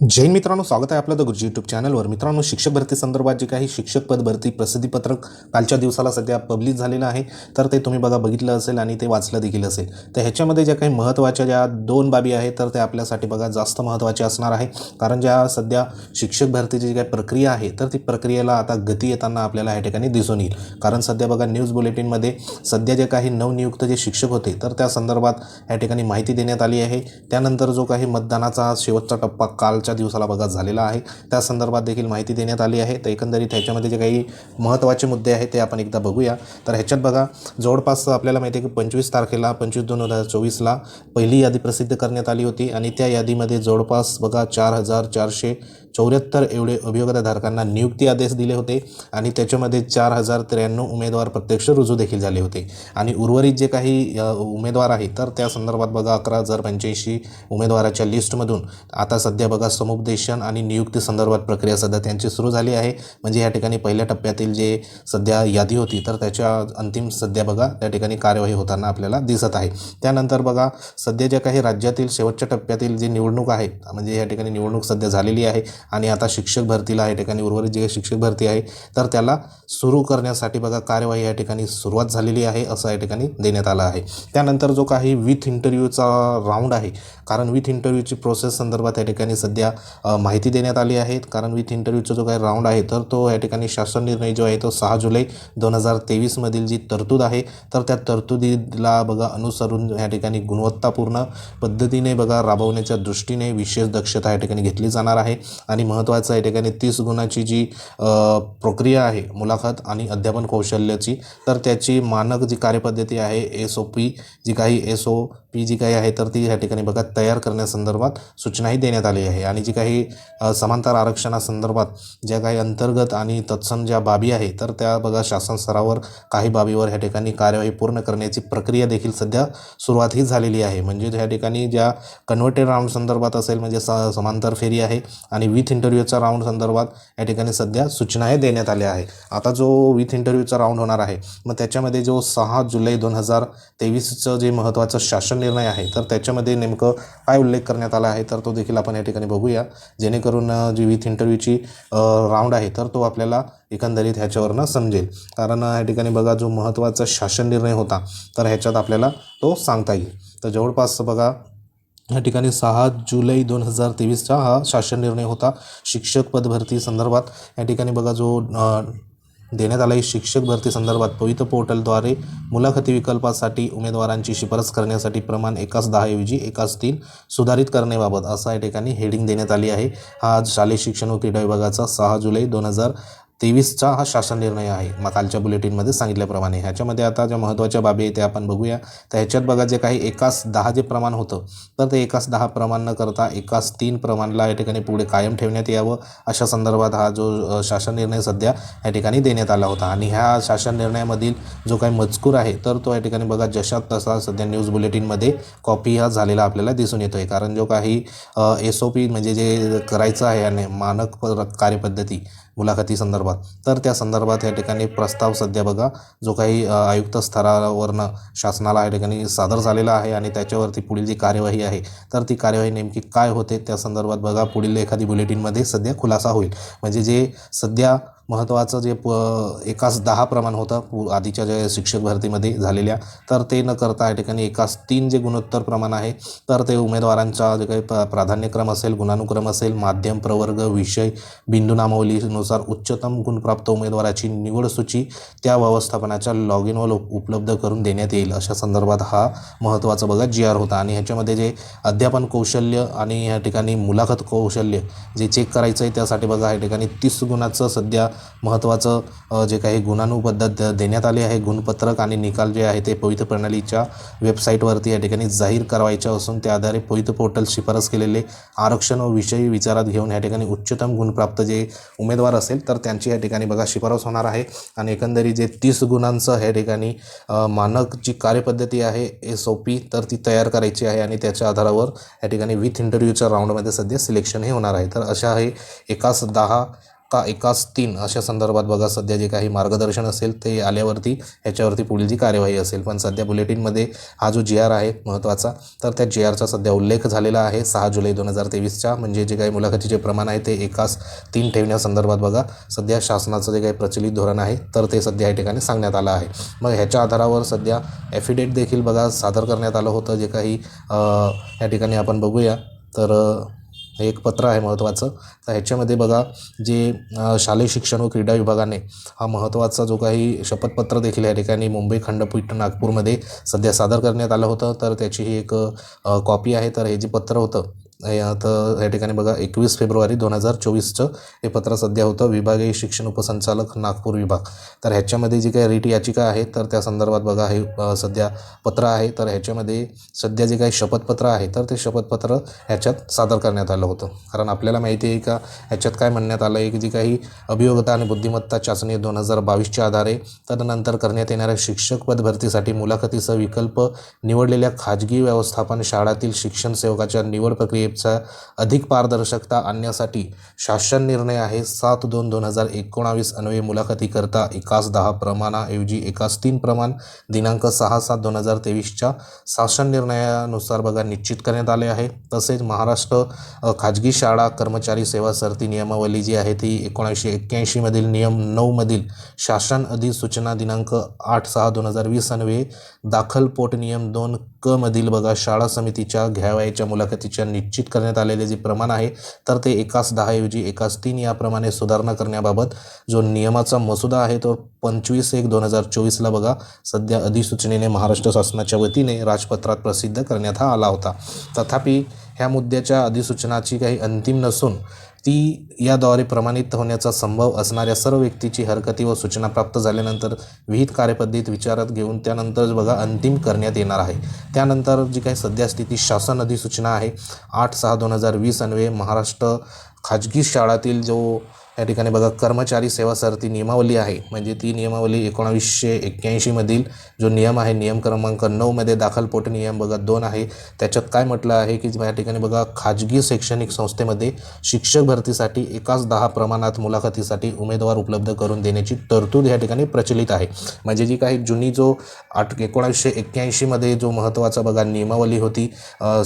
जैन मित्रांनो स्वागत आहे आपलं द गुरुजी यूट्यूब चॅनलवर मित्रांनो शिक्षक भरती संदर्भात जे काही शिक्षक पद भरती प्रसिद्धीपत्रक कालच्या दिवसाला सध्या पब्लिश झालेलं आहे तर ते तुम्ही बघा बघितलं असेल आणि ते वाचलं देखील असेल. तर ह्याच्यामध्ये ज्या काही महत्त्वाच्या ज्या दोन बाबी आहेत तर त्या आपल्यासाठी बघा जास्त महत्त्वाच्या असणार आहे. कारण ज्या सध्या शिक्षक भरतीची जी काही प्रक्रिया आहे तर ती प्रक्रियेला आता गती येताना आपल्याला या ठिकाणी दिसून येईल. कारण सध्या बघा न्यूज बुलेटिनमध्ये सध्या जे काही नवनियुक्त जे शिक्षक होते तर त्या संदर्भात या ठिकाणी माहिती देण्यात आली आहे. त्यानंतर जो काही मतदानाचा शेवटचा टप्पा कालच्या दिवसाला बघा झालेला आहे. त्या संदर्भात देखील माहिती देण्यात आली आहे. तर एकंदरीत ह्याच्यामध्ये जे काही महत्त्वाचे मुद्दे आहेत ते आपण एकदा बघूया. तर ह्याच्यात बघा जवळपास आपल्याला माहिती आहे की पंचवीस तारखेला पंचवीस दोन हजार चोवीसला पहिली यादी प्रसिद्ध करण्यात आली होती. आणि त्या यादीमध्ये जवळपास बघा चार हजार चारशे चौऱ्याहत्तर एवढे अभियोगताधारकांना नियुक्ती आदेश दिले होते. आणि त्याच्यामध्ये चार हजार त्र्याण्णव उमेदवार प्रत्यक्ष रुजू देखील झाले होते. आणि उर्वरित जे काही उमेदवार आहेत तर त्या संदर्भात बघा अकरा हजार पंच्याऐंशी उमेदवाराच्या लिस्टमधून आता सध्या बघा समुपदेशन आणि नियुक्ती संदर्भात प्रक्रिया सध्या त्यांची सुरू झाली आहे. म्हणजे या ठिकाणी पहिल्या टप्प्यातील जे सध्या यादी होती तर त्याच्या अंतिम सध्या बघा त्या ठिकाणी कार्यवाही होताना आपल्याला दिसत आहे. त्यानंतर बघा सध्या ज्या काही राज्यातील शेवटच्या टप्प्यातील जी निवडणूक आहे म्हणजे या ठिकाणी निवडणूक सध्या झालेली आहे आणि आता शिक्षक भरतीला या ठिकाणी उर्वरित जे काही शिक्षक भरती आहे तर त्याला सुरू करण्यासाठी बघा कार्यवाही या ठिकाणी सुरुवात झालेली आहे असं या ठिकाणी देण्यात आलं आहे. त्यानंतर जो काही विथ इंटरव्ह्यूचा राऊंड आहे कारण विथ इंटरव्ह्यूची प्रोसेस संदर्भात या ठिकाणी सध्या माहिती देण्यात आली आहे. कारण विथ इंटरव्ह्यूचा जो काही राऊंड आहे तर तो या ठिकाणी शासन निर्णय जो आहे तो सहा जुलै दोन हजार तेवीसमधील जी तरतूद आहे तर त्या तरतुदीला बघा अनुसरून या ठिकाणी गुणवत्तापूर्ण पद्धतीने बघा राबवण्याच्या दृष्टीने विशेष दक्षता या ठिकाणी घेतली जाणार आहे. आणि महत्त्वाचं या ठिकाणी तीस गुणाची जी प्रक्रिया आहे मुलाखत आणि अध्यापन कौशल्याची तर त्याची मानक जी कार्यपद्धती आहे एस ओ पी जी काही एस ओ पी जी काही आहे तर ती या ठिकाणी बघा तयार करण्यासंदर्भात सूचनाही देण्यात आली आहे. आणि जी काही समांतर आरक्षणासंदर्भात ज्या काही अंतर्गत आणि तत्सम ज्या बाबी आहे तर त्या बघा शासन स्तरावर काही बाबीवर ह्या ठिकाणी कार्यवाही पूर्ण करण्याची प्रक्रिया देखील सध्या सुरुवात ही झालेली आहे. म्हणजे ह्या ठिकाणी ज्या कन्व्हर्टेड राऊंड संदर्भात असेल म्हणजे स समांतर फेरी आहे आणि विथ इंटरव्ह्यूचा राऊंड संदर्भात या ठिकाणी सध्या सूचनाही देण्यात आल्या आहे. आता जो विथ इंटरव्ह्यूचा राऊंड होणार आहे मग त्याच्यामध्ये जो सहा जुलै दोन हजार तेवीसचं जे महत्त्वाचं शासन निर्णय आहे. तर त्याच्यामध्ये नेमकं काय उल्लेख करण्यात आला आहे तर तो देखील आपण या ठिकाणी बघूया. जेणेकरून जी विथ इंटरव्ह्यूची राऊंड आहे तर तो आपल्याला एकंदरीत ह्याच्यावरनं समजेल. कारण या ठिकाणी बघा जो महत्त्वाचा शासन निर्णय होता तर ह्याच्यात आपल्याला तो सांगता येईल. तर जवळपास बघा या ठिकाणी सहा जुलै दोन हजार तेवीसचा हा शासन निर्णय होता. शिक्षक पदभरती संदर्भात या ठिकाणी बघा जो देण्यात आला आहे शिक्षक भरती संदर्भात पवित्र पोर्टलद्वारे मुलाखती विकल्पासाठी उमेदवारांची शिफारस करण्यासाठी प्रमाण एकाच दहाऐवजी एकाच तीन सुधारित करण्याबाबत असा या ठिकाणी हेडिंग देण्यात आली आहे. हा आज शालेय शिक्षण व क्रीडा विभागाचा सहा जुलै दोन हजार तेवीसचा हा शासन निर्णय आहे. मग कालच्या बुलेटिनमध्ये सांगितल्याप्रमाणे. ह्याच्यामध्ये आता ज्या महत्त्वाच्या बाबी आहेत त्या आपण बघूया. तर ह्याच्यात बघा जे काही एकाच दहा जे प्रमाण होतं तर ते एकाच दहा प्रमाण न करता एकाच तीन प्रमाणला या ठिकाणी पुढे कायम ठेवण्यात यावं अशा संदर्भात हा जो शासन निर्णय सध्या या ठिकाणी देण्यात आला होता. आणि ह्या शासन निर्णयामधील जो काही मजकूर आहे तर तो या ठिकाणी बघा जशात तसा सध्या न्यूज बुलेटिनमध्ये कॉपी हा झालेला आपल्याला दिसून येतो आहे कारण जो काही एस ओ पी म्हणजे जे करायचं आहे आणि मानक कार्यपद्धती मुलाखती संदर्भात. तर त्या संदर्भात या ठिकाणी प्रस्ताव सध्या बघा जो काही आयुक्त स्तरावरनं शासनाला या ठिकाणी सादर झालेला आहे आणि त्याच्यावरती पुढील जी कार्यवाही आहे तर ती कार्यवाही नेमकी काय होते? त्या संदर्भात बघा पुढील एखादी बुलेटिनमध्ये सध्या खुलासा होईल. म्हणजे जे सध्या महत्त्वाचं जे प एकाच दहा प्रमाण होतं पू आधीच्या ज्या शिक्षक भरतीमध्ये झालेल्या तर ते न करता या ठिकाणी एकाच तीन जे गुणोत्तर प्रमाण आहे तर ते उमेदवारांचा जे काही प प्राधान्यक्रम असेल गुणानुक्रम असेल माध्यम प्रवर्ग विषय बिंदू नामावलीनुसार उच्चतम गुणप्राप्त उमेदवाराची निवड सूची त्या व्यवस्थापनाच्या लॉग इनवर उपलब्ध करून देण्यात येईल. अशा संदर्भात हा महत्त्वाचा बघा जी आर होता. आणि ह्याच्यामध्ये जे अध्यापन कौशल्य आणि या ठिकाणी मुलाखत कौशल्य जे चेक करायचं आहे त्यासाठी बघा या ठिकाणी तीस गुणाचं सध्या महत्त्वाचं जे काही गुणानुपद्धत द- देण्यात आले आहे गुणपत्रक आणि निकाल जे आहे ते पवित्र प्रणालीच्या वेबसाईटवरती या ठिकाणी जाहीर करावायचे असून त्या आधारे पवित्र पोर्टल शिफारस केलेले आरक्षण व विषयी विचारात घेऊन या ठिकाणी उच्चतम गुणप्राप्त जे उमेदवार असेल तर त्यांची या ठिकाणी बघा शिफारस होणार आहे. आणि एकंदरीत जे तीस गुणांचं ह्या ठिकाणी मानक जी कार्यपद्धती आहे एस ओ पी तर ती तयार करायची आहे आणि त्याच्या आधारावर या ठिकाणी विथ इंटरव्ह्यूच्या राऊंडमध्ये सध्या सिलेक्शन हे होणार आहे. तर अशा हे एकाच दहा का एकास तीन अशा संदर्भात बघा सध्या जे काही मार्गदर्शन असेल ते आल्यावरती ह्याच्यावरती पुढील जी कार्यवाही असेल. पण सध्या बुलेटिनमध्ये हा जो जी आर आहे महत्त्वाचा तर त्या जी आरचा सध्या उल्लेख झालेला आहे सहा जुलै दोन हजार तेवीसच्या. म्हणजे जे काही मुलाखतीचे प्रमाण आहे ते एकास तीन ठेवण्यासंदर्भात बघा सध्या शासनाचं जे काही प्रचलित धोरण आहे तर ते सध्या या ठिकाणी सांगण्यात आलं आहे. मग ह्याच्या आधारावर सध्या ॲफिडेट देखील बघा सादर करण्यात आलं होतं जे काही या ठिकाणी आपण बघूया. तर हे एक पत्र आहे महत्त्वाचं. तर ह्याच्यामध्ये बघा जे शालेय शिक्षण व क्रीडा विभागाने हा महत्त्वाचा जो काही शपथपत्र देखील या ठिकाणी मुंबई खंडपीठ नागपूरमध्ये सध्या सादर करण्यात आलं होतं. तर त्याची ही एक कॉपी आहे. तर हे जे पत्र होतं आता या ठिकाणी बघा एकवीस फेब्रुवारी दोन हजार चोवीसचं हे पत्र सध्या होतं विभागीय शिक्षण उपसंचालक नागपूर विभाग. तर ह्याच्यामध्ये जी काही रीट याचिका आहे तर त्या संदर्भात बघा हे सध्या पत्र आहे. तर ह्याच्यामध्ये सध्या जे काही शपथपत्र आहे तर ते शपथपत्र ह्याच्यात सादर करण्यात आलं होतं. कारण आपल्याला माहिती आहे का ह्याच्यात काय म्हणण्यात आलं आहे की जी काही अभियोगता आणि बुद्धिमत्ता चाचणी दोन हजार बावीसच्या आधारे तदनंतर करण्यात येणाऱ्या शिक्षक पद भरतीसाठी मुलाखतीचा विकल्प निवडलेल्या खाजगी व्यवस्थापन शाळातील शिक्षण सेवकाच्या निवड प्रक्रियेचा अधिक पारदर्शकता आणण्यासाठी शासन निर्णय आहे. सात दोन दोन हजार एकोणावीस अन्वये मुलाखतीकरता एकाच दहा प्रमाणाऐवजी एकाच तीन प्रमाण दिनांक सहा सात दोन हजार तेवीसच्या शासन निर्णयानुसार बघा निश्चित करण्यात आले आहे. तसेच महाराष्ट्र खाजगी शाळा कर्मचारी सेवा सरती नियमावली जी आहे ती एकोणीसशे एक्क्याऐंशीमधील नियम नऊमधील शासन अधिसूचना दिनांक आठ सहा दोन हजार वीस अन्वये दाखल पोट नियम दोन क मधील बघा शाळा समितीच्या घ्यावयाच्या मुलाखतीच्या निश्चित करण्यात आलेले जे प्रमाण आहे तर ते एकास दहाऐवजी एकास तीन याप्रमाणे सुधारणा करण्याबाबत जो नियमाचा मसुदा आहे तो पंचवीस एक दोन हजार चोवीसला बघा सध्या अधिसूचनेने महाराष्ट्र शासनाच्या वतीने राजपत्रात प्रसिद्ध करण्यात हा आला होता. तथापि ह्या मुद्द्याच्या अधिसूचनाची काही अंतिम नसून ती याद्वारे प्रमाणित होण्याचा संभव असणाऱ्या सर्व व्यक्तीची हरकती व सूचना प्राप्त झाल्यानंतर विहित कार्यपद्धतीत विचारात घेऊन त्यानंतर बघा अंतिम करण्यात येणार आहे. त्यानंतर जी काही सध्यास्थिती शासन अधिसूचना आहे आठ सहा दोन हजार वीस अन्वये महाराष्ट्र खाजगी शाळातील जो या ठिकाणी बघा कर्मचारी सेवा सरती नियमावली आहे. म्हणजे ती नियमावली एकोणावीसशे एक्क्याऐंशीमधील जो नियम आहे नियम क्रमांक नऊमध्ये दाखल पोट नियम बघा दोन आहे. त्याच्यात काय म्हटलं आहे की या ठिकाणी बघा खाजगी शैक्षणिक संस्थेमध्ये शिक्षक भरतीसाठी एकाच दहा प्रमाणात मुलाखतीसाठी उमेदवार उपलब्ध करून देण्याची तरतूद या ठिकाणी प्रचलित आहे. म्हणजे जी काही जुनी जो आठ एकोणावीसशे एक्क्याऐंशीमध्ये जो महत्त्वाचा बघा नियमावली होती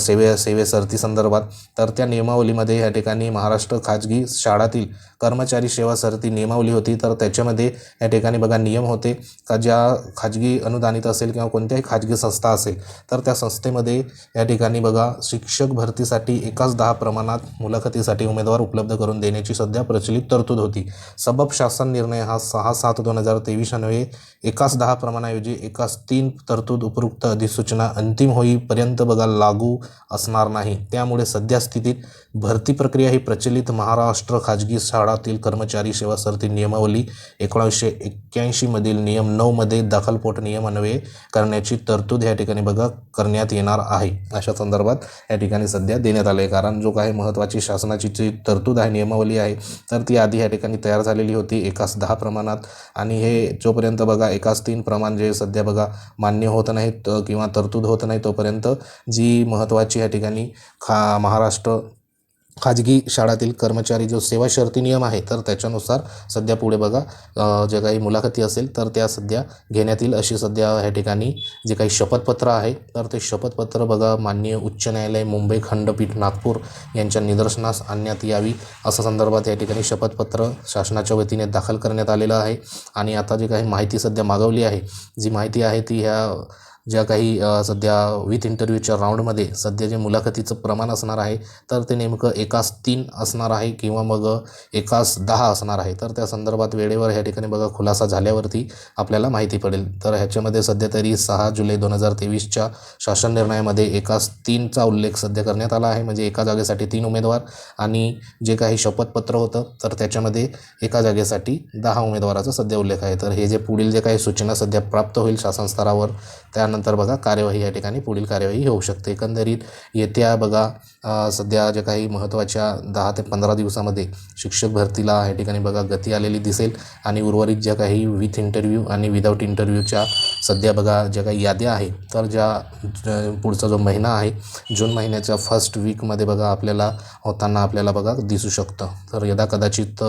सेवे सेवे सरती संदर्भात तर त्या नियमावलीमध्ये या ठिकाणी महाराष्ट्र खाजगी शाळातील कर्म ब्रह्मचारी सेवा सरती नियमावली होती तर त्याच्यामध्ये या ठिकाणी बघा नियम होते का ज्या खाजगी अनुदानित असेल किंवा कोणत्याही खाजगी संस्था असेल तर त्या संस्थेमध्ये या ठिकाणी बघा शिक्षक भरतीसाठी एकाच दहा प्रमाणात मुलाखतीसाठी उमेदवार उपलब्ध करून देण्याची सध्या प्रचलित तरतूद होती. सबब शासन निर्णय हा सहा सात दोन हजार तेवीस अन्वये एकाच दहा प्रमाणाऐवजी एकाच तीन तरतूद उपयुक्त अधिसूचना अंतिम होईपर्यंत बघा लागू असणार नाही. त्यामुळे सध्या स्थितीत भरती प्रक्रिया ही प्रचलित महाराष्ट्र खाजगी शाळातील कर्मचारी सेवा सरती नियमावली एकोणीसशे एक्क्याऐंशीमधील नियम नऊमध्ये दखलपोट नियम अन्वये करण्याची तरतूद या ठिकाणी बघा करण्यात येणार आहे. अशा संदर्भात या ठिकाणी सध्या देण्यात आले कारण जो काही महत्त्वाची शासनाची जी तरतूद आहे नियमावली आहे तर ती आधी या ठिकाणी तयार झालेली होती. एकाच दहा प्रमाणात. आणि हे जोपर्यंत बघा एकाच तीन प्रमाण जे सध्या बघा मान्य होत नाहीत किंवा तरतूद होत नाही तोपर्यंत जी महत्त्वाची या ठिकाणी खा महाराष्ट्र खाजगी शाळातील कर्मचारी जो सेवा शर्ती नियम आहे तर त्याच्यानुसार सध्या पुढे बघा ज्या जे काही मुलाखती असेल तर त्या सध्या घेण्यात येईल अशी सध्या ह्या ठिकाणी जे काही शपथपत्र आहे तर ते शपथपत्र बघा माननीय उच्च न्यायालय मुंबई खंडपीठ नागपूर यांच्या निदर्शनास आणण्यात यावी असं संदर्भात या ठिकाणी शपथपत्र शासनाच्या वतीने दाखल करण्यात आलेलं आहे. आणि आता जी काही माहिती सध्या मागवली आहे जी माहिती आहे ती ह्या ज्या काही सध्या विथ इंटरव्ह्यूच्या राऊंडमध्ये सध्या जे मुलाखतीचं प्रमाण असणार आहे तर ते नेमकं एकास तीन असणार आहे किंवा मग एकास दहा असणार आहे. तर त्या संदर्भात वेळेवर ह्या ठिकाणी बघा खुलासा झाल्यावरती आपल्याला माहिती पडेल. तर ह्याच्यामध्ये सध्या तरी सहा जुलै दोन हजार तेवीसच्या शासन निर्णयामध्ये एकास तीनचा उल्लेख सध्या करण्यात आला आहे. म्हणजे एका जागेसाठी तीन उमेदवार आणि जे काही शपथपत्र होतं तर त्याच्यामध्ये एका जागेसाठी दहा उमेदवाराचा सध्या उल्लेख आहे. तर हे जे पुढील जे काही सूचना सध्या प्राप्त होईल शासन स्तरावर त्या त्यानंतर बघा कार्यवाही या ठिकाणी पुढील कार्यवाही होऊ शकते. एकंदरीत येत्या बघा सध्या ज्या काही महत्त्वाच्या दहा ते पंधरा दिवसामध्ये शिक्षक भरतीला या ठिकाणी बघा गती आलेली दिसेल आणि उर्वरित ज्या काही विथ इंटरव्ह्यू आणि विदाऊट इंटरव्ह्यूच्या सध्या बघा ज्या काही याद्या आहे तर ज्या पुढचा जो महिना आहे जून महिन्याच्या फर्स्ट वीकमध्ये बघा आपल्याला होताना आपल्याला बघा दिसू शकतं. तर यदा कदाचित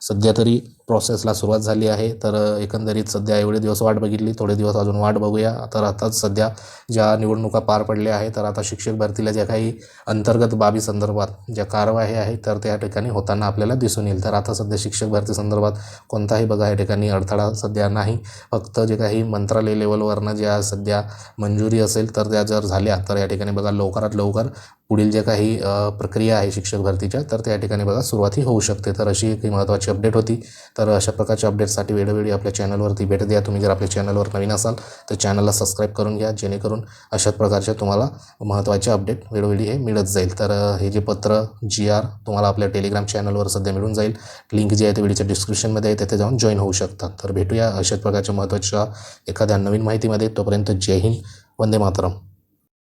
सध्या तरी प्रोसेसला सुरुवात झाली आहे. तर एकंदरीत सध्या एवढे दिवस वाट बघितली थोडे दिवस अजून वाट बघूया. तर आताच सध्या ज्या निवडणुका पार पडल्या आहेत तर आता शिक्षक भरतीला ज्या काही अंतर्गत बाबी संदर्भात ज्या कारवाई आहे तर त्या ठिकाणी होताना आपल्याला दिसून येईल. तर आता सध्या शिक्षक भरती संदर्भात कोणताही बघा या ठिकाणी अडथळा सध्या नाही. फक्त जे काही मंत्रालय लेवलवरनं ज्या सध्या मंजुरी असेल तर त्या जर झाल्या तर या ठिकाणी बघा लवकरात लवकर पुढील ज्या काही प्रक्रिया आहे शिक्षक भरतीच्या तर त्या ठिकाणी बघा सुरुवाती होऊ शकते. तर अशी एक महत्त्वाची अपडेट होती. तर अशा प्रकारच्या अपडेटसाठी वेळोवेळी आपल्या चॅनलवरती भेट द्या. तुम्ही जर आपल्या चॅनलवर नवीन असाल तर चॅनलला सबस्क्राईब करून घ्या जेणेकरून अशाच प्रकारच्या तुम्हाला महत्त्वाचे अपडेट वेळोवेळी हे मिळत जाईल. तर हे जे पत्र जी आर तुम्हाला आपल्या टेलिग्राम चॅनलवर सध्या मिळून जाईल. लिंक जी आहे ते व्हिडिओच्या डिस्क्रिप्शनमध्ये आहे तिथे जाऊन जॉईन होऊ शकतात. तर भेटूया अशाच प्रकारच्या महत्त्वाच्या एखाद्या नवीन माहितीमध्ये. तोपर्यंत जय हिंद वंदे मातरम.